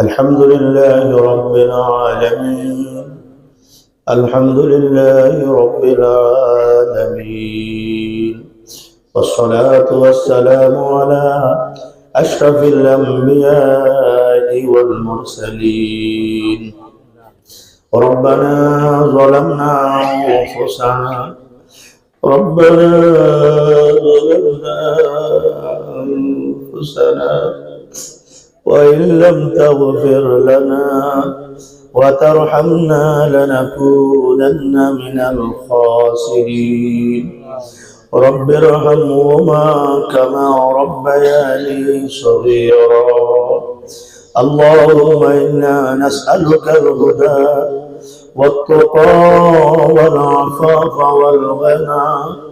الحمد لله رب العالمين. الحمد لله رب العالمين. والصلاة والسلام على أشرف الأنبياء والمرسلين. ربنا ظلمنا أنفسنا. ربنا ظلمنا أنفسنا. وإن لم تغفر لنا وترحمنا لنكونن من الخاسرين. رب ارحمهما كما ربياني صغيرا. اللهم إنا نسألك الهدى والتقى والعفاف والغنى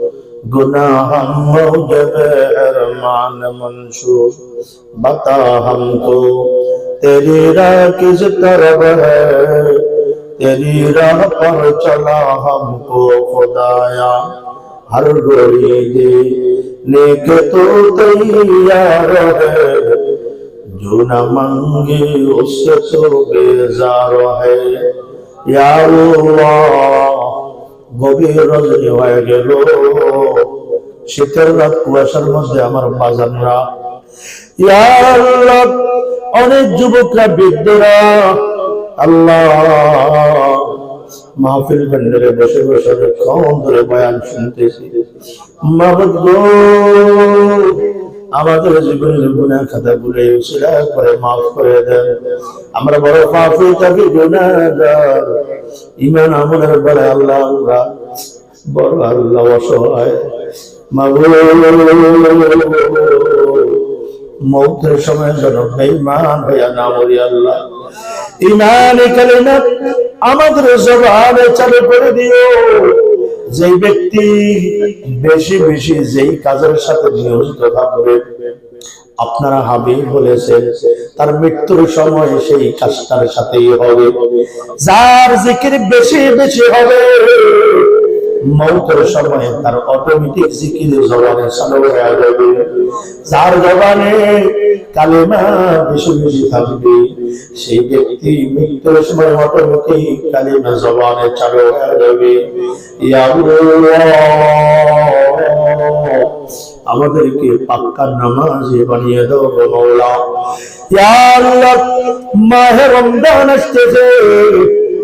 गुना हम मौजब अरमान मंशूर। बता हमको, तेरी राह किस तरफ़ है? तेरी राह पर चला हमको खुदाया। हर गोली दे लेके तो तैयार है। जो न मंगे उससे तो बेजार है। यार গভীর রজনী হয়ে গেল। শীতের রাত, কুয়াশার মধ্যে আমার বাজানরা অনেক যুবকরা, বৃদ্ধরা, আল্লাহ, মাহফিল ভেন্ডারে বসে বসে অনেকক্ষণ ধরে বয়ান শুনতেছি। মাহবুদ আমাদের জীবনের গুণা খাতা গুলে শিলা করে মাফ করে দেন। আমরা বড় পাপি তাকে গুণাগার ইমান আমলের বলে আল্লাহ, আমরা বড় আল্লাহ অসহায়। মৌতের সময় যেন বেঈমান হইয়া না মরি আল্লাহ। ইমান কালিমা আমাদের জবানে চালু করে দিও। যেই ব্যক্তি বেশি বেশি যেই কাজের সাথে নিয়োজিত থাকবে, আপনারা হাবি বলেছেন, তার মৃত্যুর সময় সেই কাজটার সাথেই হবে। যার জিকির বেশি বেশি হবে মৌতের সময় তার অটোমেটিক জিকির জবানে যাবে। যার জবানে কালেমা বেশি বেশি থাকবে, সেই ব্যক্তি মৃত্যুর সময় অটোমেটিক কালেমা জবানে চালু হয়ে যাবে। আমাদেরকে পাক্কা নামাজে বানিয়ে দাও মৌলা মাহে রমজান আসতেছে।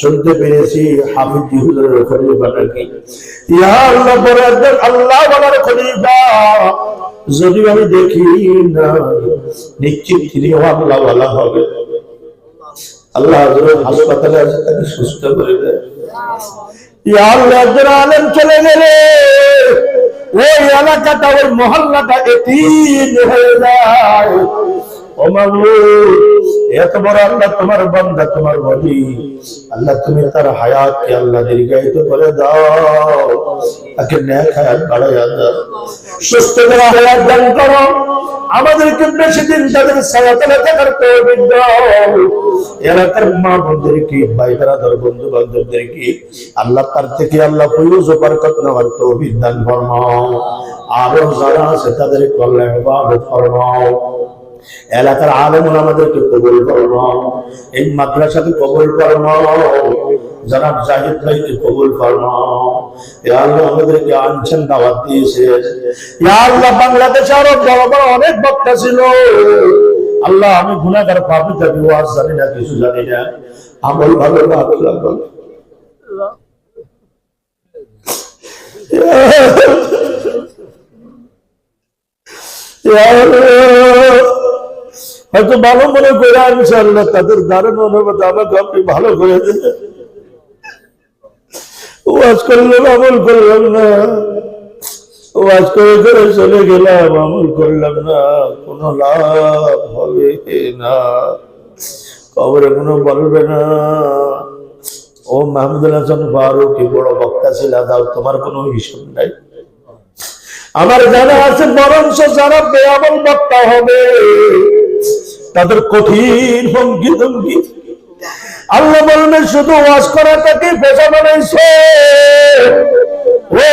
শুনতে পেরেছি যদি আমি দেখি না, নিশ্চিত তিনি আল্লাহ বলা হবে। আল্লাহ হাসপাতালে আছে, তাকে সুস্থ করে দেয়। ইয়া আল্লাহ, একজন আলেম চলে গেলে, ওই এলাকাটা, ওই মহল্লাটা এতিম হয়ে যায়। তোমার তোমার তুমি তার আল্লাহ সুস্থ দান আমাদেরকে বেশি দিন তাদের সায়াতলে থাকার তৌফিক দাও। এলাকার মা বোনদেরকে, ভাই বেড়াদার বন্ধু বান্ধবদেরকে আল্লাহ তার থেকে আল্লাহ ফুয়ুজ ও বরকত নেওয়ার তৌফিক আরও যারা আছে তাদের কল্যাণ ফরমাও। এলাকার আলেম আমাদেরকে কবুল ফরমাও এই মাদ্রাসাকে কবুল ফরমাও জনাব জাহিদ ভাইকে কবুল আল্লাহ আমাদেরকে আনছেন দাওয়াত আল্লাহ আল্লাহ, আমি গুণাগার না আমল ভালো হয়তো ভালো মনে করে ইনশাআল্লাহ তাদের দারুণ আমাকে আপনি ভালো করে ওয়াজ করলাম আমল করলাম না। ওয়াজ করে করে চলে গেলাম, আমল করলাম না। কোনো লাভ হবে না। কবরে কোনো বলবে না। ও মাহমুদুল হাসান ফারুক বড় বক্তা ছিল দাও তোমার কোনো হিসাব নাই। আমার জানা আছে, বরঞ্চ যারা বেআমল বক্তা হবে। তাদের কঠিন হুমকি ধমকি আল্লাহ বলবেন শুধু ওয়াজ করাটাকে পেশা বানাইছে? ও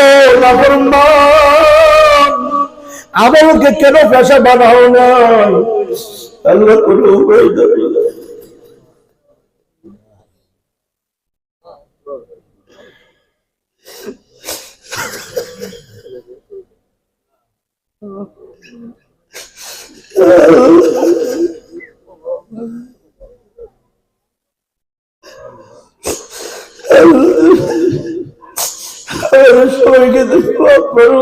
আমলকে কেন পেশা বানাও না আল্লাহ কোনো উপায় দেবে না। আমার সবাইকে মাফ করো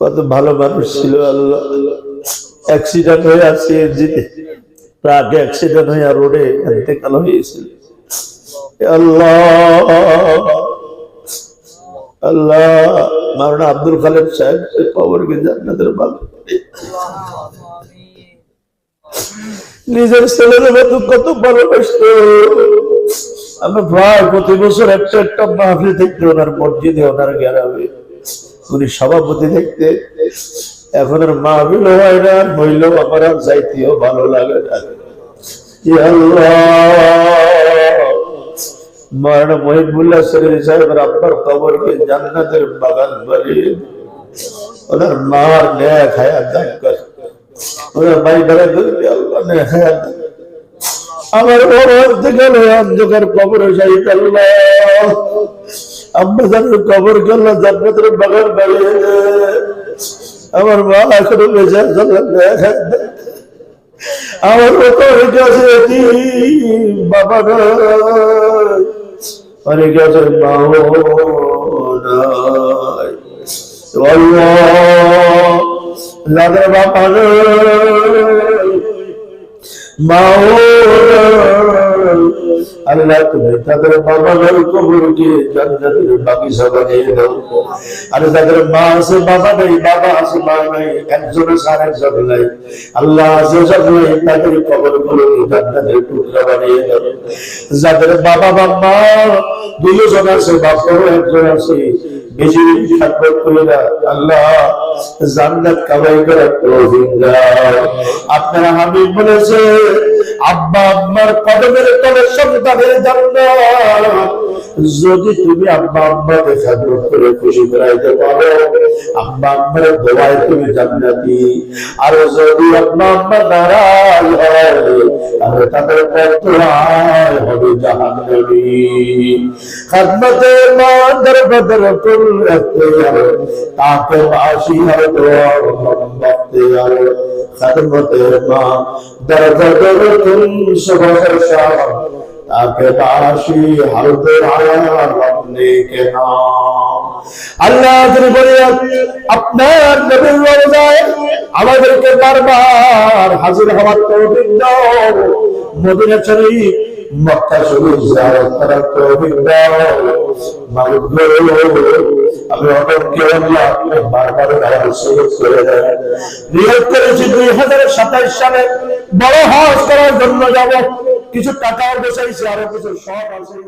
কত ভালো মানুষ ছিল আল্লাহ। অ্যাক্সিডেন্ট হয়ে আসছে জিতে ট্রাক অ্যাক্সিডেন্ট হয়ে রোডে এতেকাল হয়েছিল। আল্লাহ। আব্দুল খালেদ সাহেব নিজের ছেলের মতো কত ভালোবাসত। আমি প্রায় প্রতি বছর একটা একটা মাহফিল দেখতে ওনার মসজিদে, ওনার উনি সভাপতি দেখতে। এখন আর মাহফিল হয় না আমার আর যাইতেও ভালো লাগে না। মারানা মহিবুল্লাহ শরীর সাহেবের আব্বার কবরকে জান্নাতের বাগান বানিয়ে ওনার মার ন্যায় খায়াত দান করে। ওনার ভাই বেড়া ধরবে আল্লাহ খায়াত দান আমার গেল অন্ধকার কবর সাহিত আল্লাহ আব্বা জানের কবর গেল জান্নাতের বাগান বানিয়ে দে। আমার মা এখনও আমার আছে এতিম, বাবা বাবা নাই মাও নাই আল্লাহ তুমি তাদের বাবা নাই কবরকে জান্নাতের বাগিচা বানিয়ে দাও আর তাদের মা আছে, বাবা নাই, বাবা যাদের বাবা বা মা দুইজন আছে বাপরও একজন আছে। বেশি করে না? আল্লাহ জান্নাত কামাই করার আপনারা হাবিব বলেছে আব্বা আম্মার কদমের তলে সন্তানের জান্নাত যদি তুমি আব্বা আম্মাকে সাধু করে খুশি করাইতে পারো আব্বা আম্মার দোয়ায় তুমি জান্নাতি আর যদি আব্বা আম্মা নারাজ হয় তাহলে তাদের পত্রায় হবে জাহান্নামী খাদমতে মা দর বদর কুল এখতিয়ার তাকে বাসি আর দোয়া বখতিয়ার খাদমতে মা দর বদর কুল সুবহ শাহ আমাদেরকে বারবার হাজির হওয়ার তৌফিক মদিনা শরীফ, মক্কা আমি বারবার সুযোগ করে নিয়োগ করেছি দুই হাজার সাতাইশ সালে, বড় হজ করার জন্য যাব। কিছু টাকাও বসাইছি আরও কিছু শখ আছে।